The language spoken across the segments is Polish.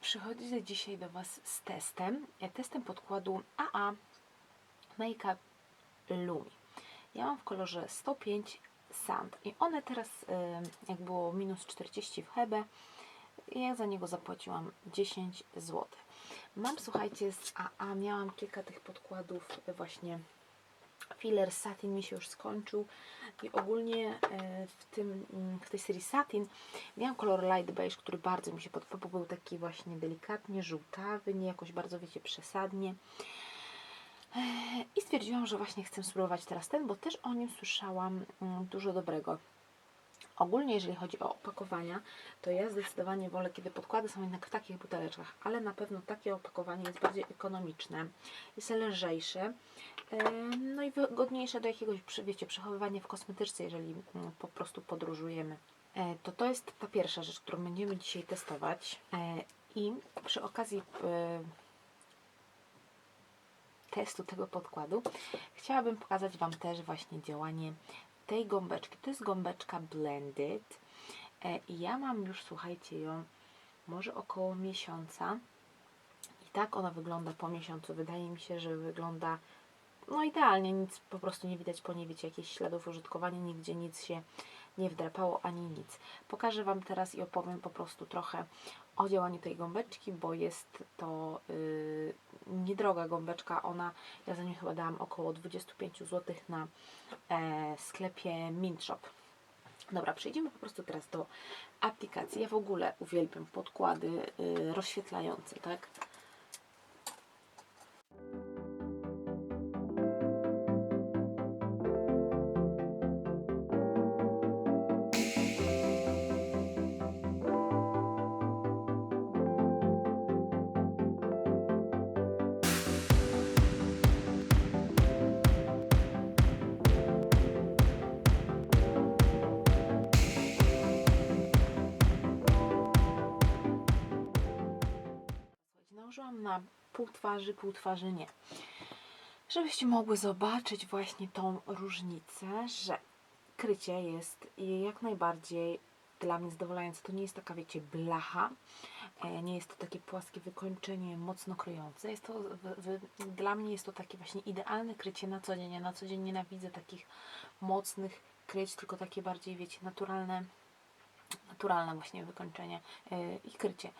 przychodzę dzisiaj do Was z testem, testem podkładu AA Makeup Lumi. Ja mam w kolorze 105 Sand i one teraz, e, jak było minus 40 w Hebe, ja za niego zapłaciłam 10 zł. Mam, słuchajcie, z AA miałam kilka tych podkładów właśnie filler satin mi się już skończył i ogólnie e, w, tym, mm, w tej serii satin miałam kolor light beige, który bardzo mi się podobał, był taki właśnie delikatnie żółtawy, nie jakoś bardzo, wiecie, przesadnie. E, I stwierdziłam, że właśnie chcę spróbować teraz ten, bo też o nim słyszałam mm, dużo dobrego. Ogólnie, jeżeli chodzi o opakowania, to ja zdecydowanie wolę, kiedy podkłady są jednak w takich buteleczkach, ale na pewno takie opakowanie jest bardziej ekonomiczne, jest lżejsze, no i wygodniejsze do jakiegoś, wiecie, przechowywania w kosmetyczce, jeżeli mm, po prostu podróżujemy. E, To to jest ta pierwsza rzecz, którą będziemy dzisiaj testować E, i przy okazji e, testu tego podkładu chciałabym pokazać Wam też właśnie działanie tej gąbeczki. To jest gąbeczka Blended E, i ja mam już, słuchajcie, ją może około miesiąca i tak ona wygląda po miesiącu. Wydaje mi się, że wygląda no idealnie, nic po prostu nie widać po niej, wiecie, jakichś śladów użytkowania, nigdzie nic się nie wdrapało, ani nic. Pokażę Wam teraz i opowiem po prostu trochę o działaniu tej gąbeczki, bo jest to yy, niedroga gąbeczka, ona, ja za nią chyba dałam około 25 zł na e, sklepie Mintshop. Dobra, przejdziemy po prostu teraz do aplikacji. Ja w ogóle uwielbiam podkłady y, rozświetlające, tak? Na pół twarzy, pół twarzy nie. Żebyście mogły zobaczyć właśnie tą różnicę, że krycie jest jak najbardziej dla mnie zadowalające. To nie jest taka, wiecie, blacha, e, nie jest to takie płaskie wykończenie mocno kryjące. Jest to, w, w, dla mnie jest to takie właśnie idealne krycie na co dzień. Ja na co dzień nienawidzę takich mocnych kryć, tylko takie bardziej, wiecie, naturalne, naturalne właśnie wykończenie e, i krycie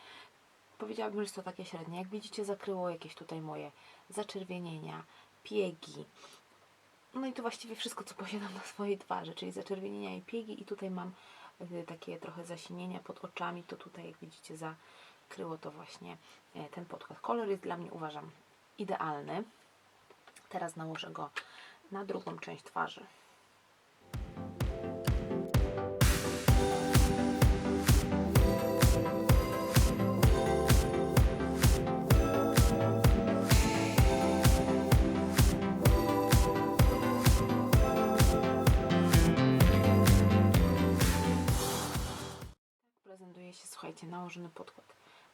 powiedziałabym, że to takie średnie. Jak widzicie, zakryło jakieś tutaj moje zaczerwienienia, piegi. No i to właściwie wszystko, co posiadam na swojej twarzy, czyli zaczerwienienia i piegi. I tutaj mam y, takie trochę zasinienia pod oczami. To tutaj, jak widzicie, zakryło to właśnie e, ten podkład. Kolor jest dla mnie, uważam, idealny. Teraz nałożę go na drugą część twarzy. Nałożony podkład.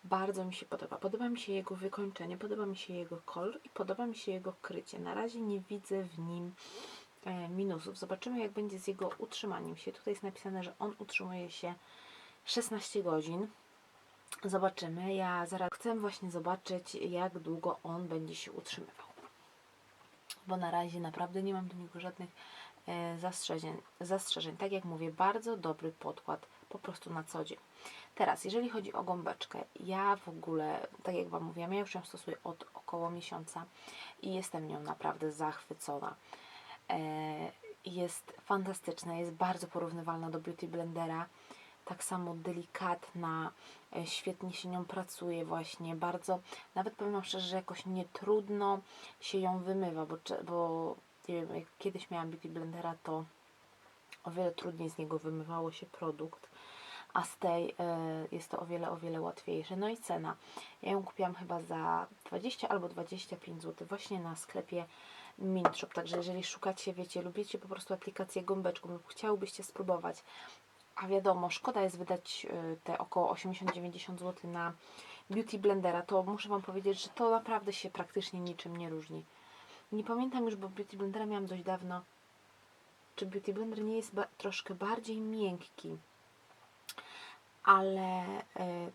Bardzo mi się podoba. Podoba mi się jego wykończenie, podoba mi się jego kolor i podoba mi się jego krycie. Na razie nie widzę w nim e, minusów. Zobaczymy, jak będzie z jego utrzymaniem się. Tutaj jest napisane, że on utrzymuje się 16 godzin. Zobaczymy. Ja zaraz chcę właśnie zobaczyć, jak długo on będzie się utrzymywał. Bo na razie naprawdę nie mam do niego żadnych zastrzeżeń. zastrzeżeń. Tak jak mówię, bardzo dobry podkład po prostu na co dzień. Teraz, jeżeli chodzi o gąbeczkę, ja w ogóle, tak jak Wam mówiłam, ja już ją stosuję od około miesiąca i jestem nią naprawdę zachwycona. E, jest fantastyczna, jest bardzo porównywalna do Beauty Blendera. Tak samo delikatna, e, świetnie się nią pracuje właśnie, bardzo, nawet powiem szczerze, że jakoś nie trudno się ją wymywa, bo, bo nie wiem, jak kiedyś miałam Beauty Blendera, to o wiele trudniej z niego wymywało się produkt, a z tej e, jest to o wiele, o wiele łatwiejsze. No i cena. Ja ją kupiłam chyba za 20 albo 25 zł właśnie na sklepie Mintshop. Także jeżeli szukacie, wiecie, lubicie po prostu aplikację gąbeczką lub chciałbyście spróbować, a wiadomo, szkoda jest wydać e, te około 80-90 zł na Beauty Blendera, to muszę Wam powiedzieć, że to naprawdę się praktycznie niczym nie różni. Nie pamiętam już, bo Beauty Blendera miałam dość dawno, czy Beauty Blender nie jest ba troszkę bardziej miękki, ale e,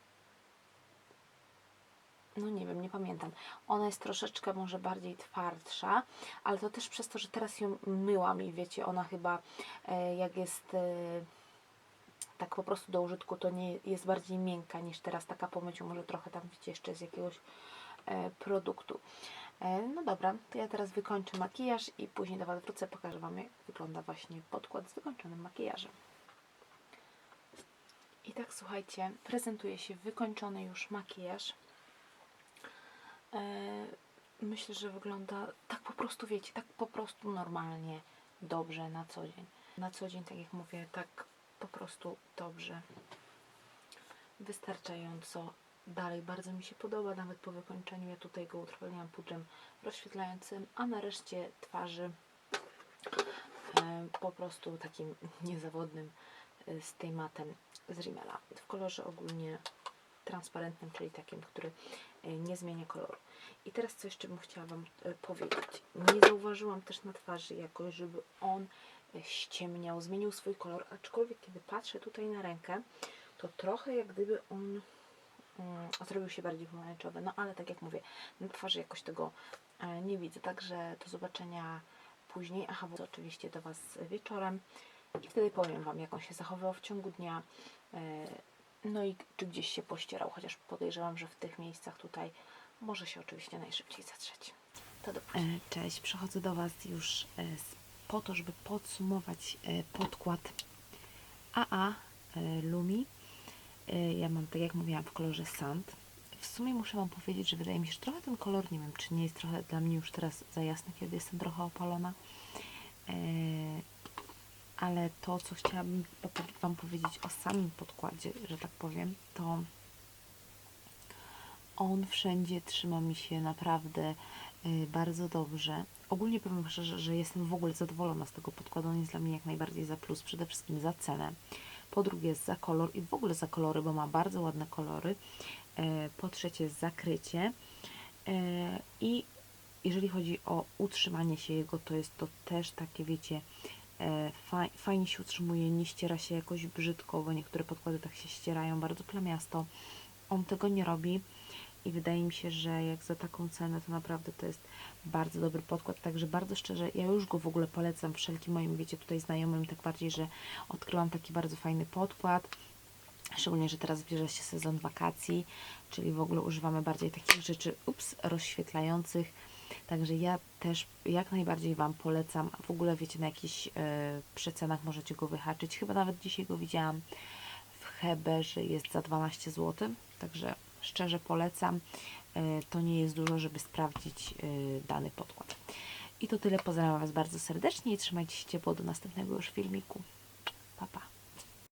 no nie wiem, nie pamiętam. Ona jest troszeczkę może bardziej twardsza, ale to też przez to, że teraz ją myłam i wiecie, ona chyba e, jak jest e, tak po prostu do użytku, to nie jest bardziej miękka niż teraz taka po myciu, może trochę tam wiecie jeszcze z jakiegoś e, produktu. E, no dobra, to ja teraz wykończę makijaż i później do Was wrócę, pokażę Wam jak wygląda właśnie podkład z wykończonym makijażem. I tak słuchajcie, prezentuje się wykończony już makijaż. E, Myślę, że wygląda tak po prostu, wiecie, tak po prostu normalnie, dobrze na co dzień. Na co dzień, tak jak mówię, tak po prostu dobrze. Wystarczająco. Dalej bardzo mi się podoba, nawet po wykończeniu ja tutaj go utrwaliłam pudrem rozświetlającym, a na reszcie twarzy e, po prostu takim niezawodnym e, z tej matem z Rimmela w kolorze ogólnie transparentnym, czyli takim, który e, nie zmienia koloru. I teraz co jeszcze bym chciała Wam powiedzieć. Nie zauważyłam też na twarzy jakoś, żeby on ściemniał, zmienił swój kolor, aczkolwiek kiedy patrzę tutaj na rękę, to trochę jak gdyby on zrobił się bardziej pomarańczowy. No ale tak jak mówię, na twarzy jakoś tego e, nie widzę. Także do zobaczenia później. Aha, bo oczywiście do Was wieczorem. I wtedy powiem Wam, jak on się zachowywał w ciągu dnia. e, No i czy gdzieś się pościerał, chociaż podejrzewam, że w tych miejscach tutaj może się oczywiście najszybciej zatrzeć. To do później. Cześć, przychodzę do Was już e, po to, żeby podsumować e, podkład AA e, Lumi. E, Ja mam, tak jak mówiłam, w kolorze Sand. W sumie muszę Wam powiedzieć, że wydaje mi się, że trochę ten kolor, nie wiem, czy nie jest trochę dla mnie już teraz za jasny, kiedy jestem trochę opalona. E, ale to, co chciałabym Wam powiedzieć o samym podkładzie, że tak powiem, to on wszędzie trzyma mi się naprawdę y, bardzo dobrze. Ogólnie powiem szczerze, że jestem w ogóle zadowolona z tego podkładu. On jest dla mnie jak najbardziej za plus, przede wszystkim za cenę. Po drugie za kolor i w ogóle za kolory, bo ma bardzo ładne kolory. E, Po trzecie zakrycie. E, I jeżeli chodzi o utrzymanie się jego, to jest to też takie, wiecie, e, faj, fajnie się utrzymuje, nie ściera się jakoś brzydko, bo niektóre podkłady tak się ścierają bardzo plamiasto. On tego nie robi i wydaje mi się, że jak za taką cenę, to naprawdę to jest bardzo dobry podkład, także bardzo szczerze, ja już go w ogóle polecam wszelkim moim, wiecie, tutaj znajomym, tak bardziej, że odkryłam taki bardzo fajny podkład, szczególnie, że teraz zbliża się sezon wakacji, czyli w ogóle używamy bardziej takich rzeczy, ups, rozświetlających, także ja też jak najbardziej Wam polecam, w ogóle wiecie, na jakichś e, przecenach możecie go wyhaczyć, chyba nawet dzisiaj go widziałam. W Hebe, że jest za 12 zł, także szczerze polecam. E, To nie jest dużo, żeby sprawdzić e, dany podkład. I to tyle. Pozdrawiam Was bardzo serdecznie i trzymajcie się ciepło do następnego już filmiku. Pa, pa.